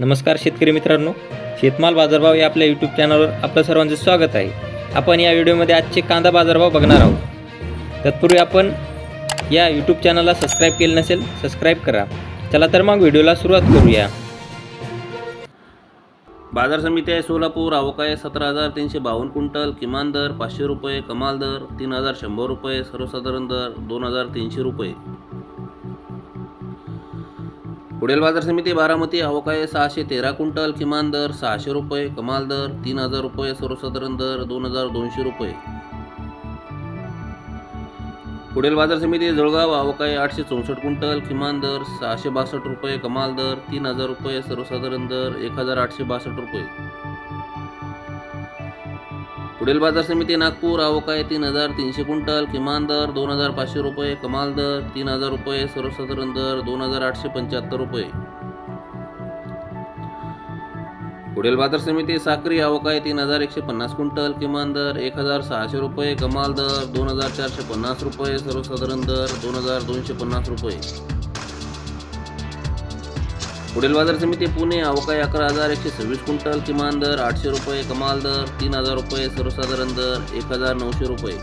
नमस्कार शेतकरी मित्रांनो शेतमाल बाजारभाव या आपल्या यूट्यूब चॅनलवर आपलं सर्वांचं स्वागत आहे. आपण या व्हिडिओमध्ये आजचे कांदा बाजारभाव बघणार आहोत. तत्पूर्वी आपण या यूट्यूब चॅनलला सबस्क्राईब केलं नसेल सबस्क्राईब करा. चला तर मग व्हिडिओला सुरुवात करूया. बाजार समिती आहे सोलापूर अवकाय सतरा हजार तीनशे बावन्न क्विंटल किमान दर पाचशे रुपये कमाल दर तीन हजार शंभर रुपये सर्वसाधारण दर दोन हजार तीनशे रुपये. पुढील बाजार समिती बारामती अवकाय सहाशे तेरा क्विंटल किमान दर सहाशे रुपये कमाल दर तीन हजार रुपये सर्वसाधारण दर दोन हजार दोनशे रुपये. पुढील बाजार समिती जळगाव अवकाय आठशे चौसष्ट क्विंटल किमान दर सहाशे बासष्ट रुपये कमाल दर तीन हजार रुपये सर्वसाधारण दर एक हजार आठशे बासष्ट रुपये. पुढील बाजार समिती नागपूर अवकाय तीन हजार तीनशे क्विंटल किमान दर दोन हजार पाचशे रुपये कमाल दर तीन हजार रुपये सर्वसाधारण दर दोन हजार आठशे पंच्याहत्तर रुपये. पुढील बाजार समिती साक्री आहे तीन हजार एकशे पन्नास क्विंटल किमान दर एक हजार सहाशे रुपये कमाल दर दोन हजार चारशे पन्नास रुपये सर्वसाधारण दर दोन हजार दोनशे पन्नास रुपये. पुढील बाजार समिती पुणे अवकाळी अकरा हजार एकशे सव्वीस क्विंटल किमान दर आठशे रुपये कमाल दर तीन हजार रुपये सर्वसाधारण दर एक हजार नऊशे रुपये.